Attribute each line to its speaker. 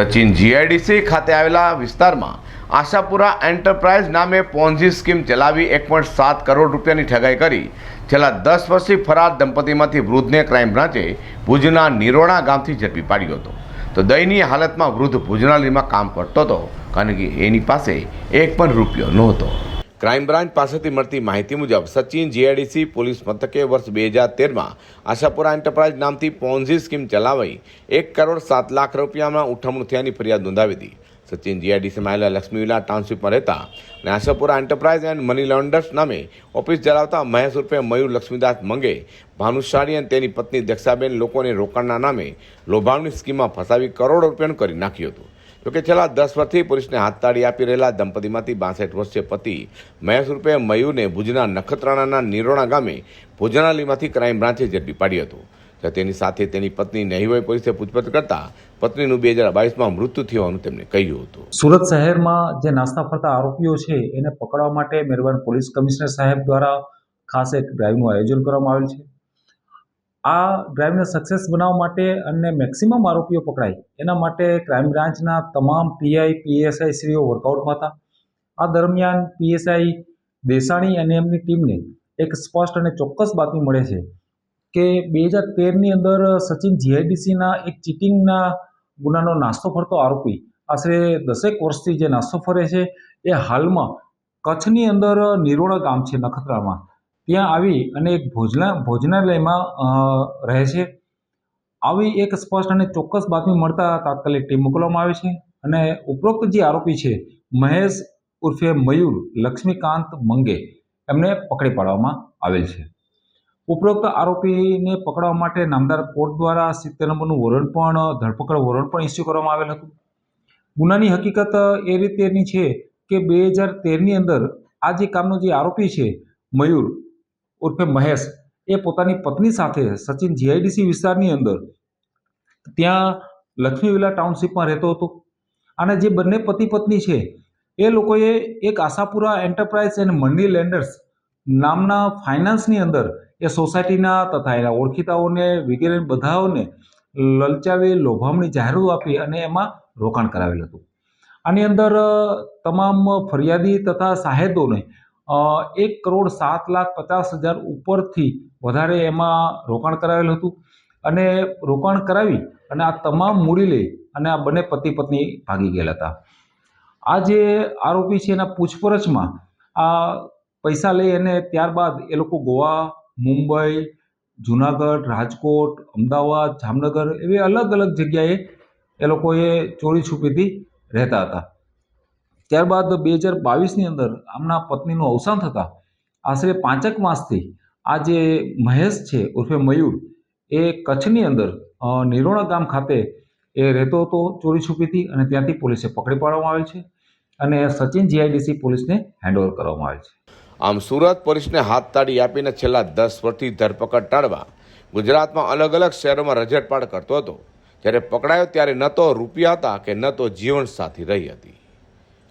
Speaker 1: Sachin GIDC ખાતે આવેલા વિસ્તારમાં આશાપુરા એન્ટરપ્રાઇઝ નામે પોન્ઝી સ્કીમ ચલાવી એક પોઈન્ટ સાત કરોડ રૂપિયાની ઠગાઈ કરી. છેલ્લા દસ વર્ષથી ફરાર દંપતીમાંથી વૃદ્ધને ક્રાઇમ બ્રાન્ચે ભુજના નિરોણા ગામથી ઝડપી પાડ્યો હતો. તો દયનીય હાલતમાં વૃદ્ધ ભુજનાલીમાં કામ કરતો હતો, કારણ કે એની પાસે એક પણ રૂપિયો નહોતો. ક્રાઇમ બ્રાન્ચ પાસેથી મળતી માહિતી મુજબ સચિન જીઆઈડીસી પોલીસ મથકે વર્ષ બે હજાર તેરમાં આશાપુરા એન્ટરપ્રાઇઝ નામથી પોન્ઝી સ્કીમ ચલાવી એક કરોડ સાત લાખ રૂપિયામાં ઉઠમણું થયાની ફરિયાદ નોંધાવી હતી. સચિન જીઆઈડીસીમાં આવેલા લક્ષ્મીવિલા ટાઉનશીપમાં રહેતા અને Ashapura enterprise and money launders નામે ઓફિસ ચલાવતા મહેશ રૂપે મયુર લક્ષ્મીદાસ મંગે ભાનુશાળી અને તેની પત્ની દક્ષાબેન લોકોને રોકાણના નામે લોભાવની સ્કીમમાં ફસાવી કરોડો રૂપિયાનું કરી નાખ્યું હતું. જોકે છેલ્લા દસ વર્ષથી પોલીસને હાથતાળી આપી રહેલા દંપતીમાંથી બાસઠ વર્ષીય પતિ મહેશ રૂપે મયુરને ભુજના નખત્રાણાના નિરોણા ગામે ભોજનાલયમાંથી ક્રાઇમ બ્રાન્ચે ઝડપી પાડ્યો હતો. તો તેની સાથે તેની પત્ની નહીવય પોલીસે પૂછપરછ કરતા પત્નીનું બે હજાર બાવીસમાં મૃત્યુ થયું તેમણે કહ્યું હતું.
Speaker 2: સુરત શહેરમાં જે નાસ્તા ફરતા આરોપીઓ છે, એને પકડવા માટે મેરવાન પોલીસ કમિશનર સાહેબ દ્વારા ખાસ એક ડ્રાઈવનું આયોજન કરવામાં આવેલ છે. આ ડ્રાઈવને સક્સેસ બનાવવા માટે અને મેક્સિમમ આરોપીઓ પકડાય. એના માટે ક્રાઇમ બ્રાન્ચના તમામ પીઆઈ પીએસઆઈ શ્રીઓ વર્કઆઉટમાં હતા. આ દરમિયાન પીએસઆઈ દેસાણી અને એમની ટીમને એક સ્પષ્ટ અને ચોક્કસ બાતમી મળે છે કે બે હજાર તેરની અંદર સચિન જીઆઈડીસીના એક ચીટિંગના ગુનાનો નાસ્તો ફરતો આરોપી. આશરે દસેક વર્ષથી જે નાસ્તો ફરે છે એ હાલમાં કચ્છની અંદર નિરોણા ગામ છે નખત્રામાં ત્યાં આવી અને એક ભોજના, ભોજનાલયમાં રહે છે. આવી એક સ્પષ્ટ અને ચોક્કસ બાતમી મળતા તાત્કાલિક ટીમ મોકલવામાં આવે છે અને ઉપરોક્ત જે આરોપી છે, મહેશ ઉર્ફે મયુર લક્ષ્મીકાંત મંગે, એમને પકડી પાડવામાં આવેલ છે. ઉપરોક્ત આરોપીને પકડવા માટે નામદાર કોર્ટ દ્વારા સિત્તેર નંબરનું વોરંટ પણ, ધરપકડ વોરંટ પણ ઇસ્યુ કરવામાં આવેલ હતું. ગુનાની હકીકત એ રીતેની છે કે બે હજાર તેરની અંદર આ જે કામનો જે આરોપી છે, મયુર ઉર્ફે મહેશ એ પોતાની પત્ની સાથે સચિન જીઆઈડીસી વિસ્તારની અંદર ત્યાં લક્ષ્મીવિલા ટાઉનશીપમાં રહેતો હતો. અને જે બંને પતિ પત્ની છે, એ લોકોએ એક Ashapura enterprise and money lenders નામના ફાઇનાન્સની અંદર એ સોસાયટીના તથા એના ઓળખીતાઓને વગેરે બધાઓને લલચાવી, લોભામણી જાહેરાત આપી અને એમાં રોકાણ કરાવેલ હતું. આની અંદર તમામ ફરિયાદી તથા સાહેદોને એક કરોડ સાત લાખ પચાસ હજાર ઉપરથી વધારે એમાં રોકાણ કરાવેલ હતું. અને રોકાણ કરાવી અને આ તમામ મૂડી લઈ અને આ બંને પતિ પત્ની ભાગી ગયેલા હતા. આ જે આરોપી છે એના પૂછપરછમાં આ પૈસા લઈ અને ત્યારબાદ એ લોકો ગોવા, મુંબઈ, જુનાગઢ, રાજકોટ, અમદાવાદ, જામનગર એવી અલગ અલગ જગ્યાએ એ લોકોએ ચોરી છુપીથી રહેતા હતા. ત્યારબાદ બે હજાર બાવીસની અંદર આમના પત્નીનું અવસાન થતાં આશરે પાંચેક માસથી આ જે મહેશ છે, ઉર્ફે મયુર, એ કચ્છની અંદર નિરોણા ગામ ખાતે એ રહેતો હતો, ચોરી છુપીથી અને ત્યાંથી પોલીસે પકડી પાડવામાં આવેલ છે અને સચિન જીઆઈડીસી પોલીસને હેન્ડઓવર કરવામાં આવેલ છે.
Speaker 1: આમ સુરત પોલીસને હાથ તાળી આપીને છેલ્લા દસ વર્ષથી ધરપકડ ટાળવા ગુજરાતમાં અલગ અલગ શહેરોમાં રજટપાટ કરતો હતો. જ્યારે પકડાયો ત્યારે ન તો રૂપિયા હતા કે ન તો જીવન સાથી રહી હતી.